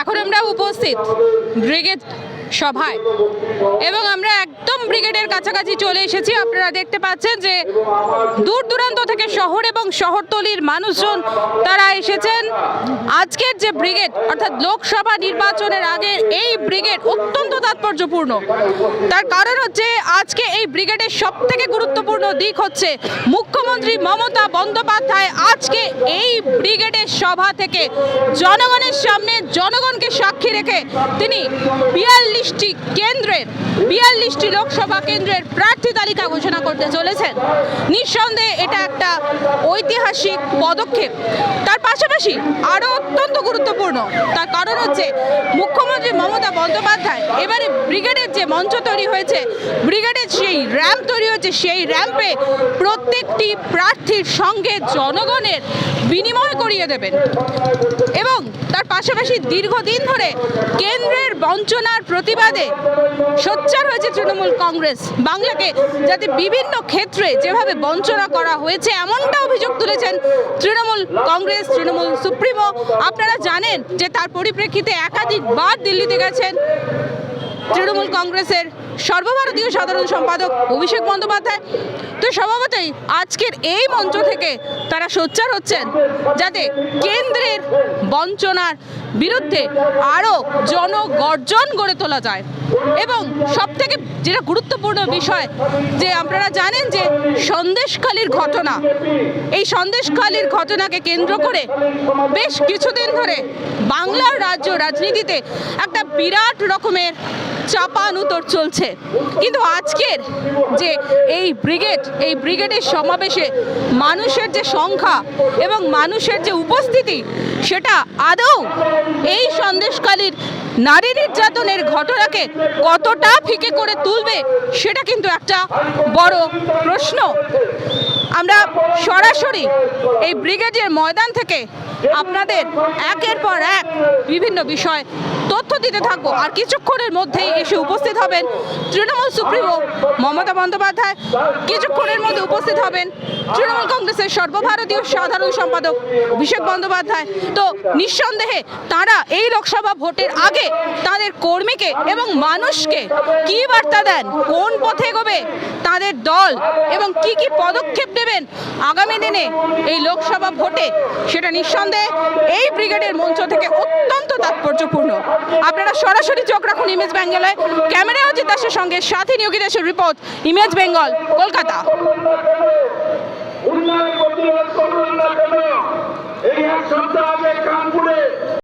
এখন আমরা উপস্থিত ব্রিগেড সভায়। এবং আমরা একদম ব্রিগেডের কাছাকাছি চলে এসেছি। আপনারা দেখতে পাচ্ছেন যে দূর দূরান্ত থেকে শহর এবং শহরতলির মানুষজন তারা এসেছেন। আজকের যে ব্রিগেড, অর্থাৎ লোকসভা নির্বাচনের আগে এই ব্রিগেড অত্যন্ত তাৎপর্যপূর্ণ। তার কারণ হচ্ছে আজকে এই ব্রিগেডের সব থেকে গুরুত্বপূর্ণ দিক হচ্ছে মুখ্যমন্ত্রী মমতা বন্দ্যোপাধ্যায় আজকে এই ব্রিগেডের সভা থেকে জনগণের সামনে, জনগণকে সাক্ষী রেখে তিনি বিয়াল্লিশটি কেন্দ্রের, বিয়াল্লিশটি লোকসভা কেন্দ্রের প্রার্থী তালিকা ঘোষণা করতে চলেছেন। নিঃসন্দেহে এটা একটা ঐতিহাসিক পদক্ষেপ। তার পাশাপাশি আরও অত্যন্ত গুরুত্বপূর্ণ। তার কারণ হচ্ছে মুখ্যমন্ত্রী মমতা বন্দ্যোপাধ্যায় এবারে ব্রিগেডের যে মঞ্চ তৈরি হয়েছে, ব্রিগেডের সেই র্যাম্প তৈরি হয়েছে, সেই র্যাম্পে প্রত্যেকটি প্রার্থীর সঙ্গে জনগণের বিনিময় করিয়ে দেবেন। এবং তার পাশাপাশি দীর্ঘদিন ধরে কেন্দ্রের বঞ্চনার প্রতিবাদে সোচ্চার হয়েছে তৃণমূল কংগ্রেস। বাংলাকে যাতে বিভিন্ন ক্ষেত্রে যেভাবে বঞ্চনা করা হয়েছে, এমনটা অভিযোগ তুলেছেন তৃণমূল কংগ্রেস, তৃণমূল সুপ্রিমো, আপনারা জানেন যে তার পরিপ্রেক্ষিতে একাধিকবার দিল্লিতে গেছেন তৃণমূল কংগ্রেসের সর্বভারতীয় সাধারণ সম্পাদক অভিষেক বন্দ্যোপাধ্যায়। তো স্বভাবতই আজকের এই মঞ্চ থেকে তারা সোচ্চার হচ্ছেন যাতে কেন্দ্রের বঞ্চনার বিরুদ্ধে আরও জনগর্জন গড়ে তোলা যায়। এবং সব থেকে যেটা গুরুত্বপূর্ণ বিষয়, যে আপনারা জানেন যে সন্দেশখালির ঘটনা, এই সন্দেশখালির ঘটনাকে কেন্দ্র করে বেশ কিছুদিন ধরে বাংলার রাজ্য রাজনীতিতে একটা বিরাট রকমের চাপান চাপানুতর চলছে। কিন্তু আজকের যে এই ব্রিগেড, এই ব্রিগেডের সমাবেশে মানুষের যে সংখ্যা এবং মানুষের যে উপস্থিতি, সেটা আদৌ এই সন্দেশকালীর নারী নির্যাতনের ঘটনাকে কতটা ফিকে করে তুলবে, সেটা কিন্তু একটা বড় প্রশ্ন। আমরা সরাসরি এই ব্রিগেডের ময়দান থেকে আপনাদের একের পর এক বিভিন্ন বিষয় তথ্য দিতে থাকব। আর কিছুক্ষণের মধ্যেই এসে উপস্থিত হবেন তৃণমূল সুপ্রিমো মমতা বন্দ্যোপাধ্যায়। কিছুক্ষণের মধ্যে উপস্থিত হবেন তৃণমূল কংগ্রেসের সর্বভারতীয় সাধারণ সম্পাদক অভিষেক বন্দ্যোপাধ্যায়। তো নিঃসন্দেহে তারা এই লোকসভা ভোটের আগে তাদের কর্মীকে এবং মানুষকে কি বার্তা দেন, কোন পথে এগোবে, তাদের দল এবং কি কি পদক্ষেপ নেবেন আগামী দিনে এই লোকসভা ভোটে, সেটা নিঃসন্দেহে এই ব্রিগেডের মঞ্চ থেকে অত্যন্ত তাৎপর্যপূর্ণ। আপনারা সরাসরি চোখ রাখুন ইমেজ বেঙ্গলে ক্যামেরা অজিত দাসের সঙ্গে, সাথী নিয়োগীদেশের রিপোর্ট ইমেজ বেঙ্গল, কলকাতা।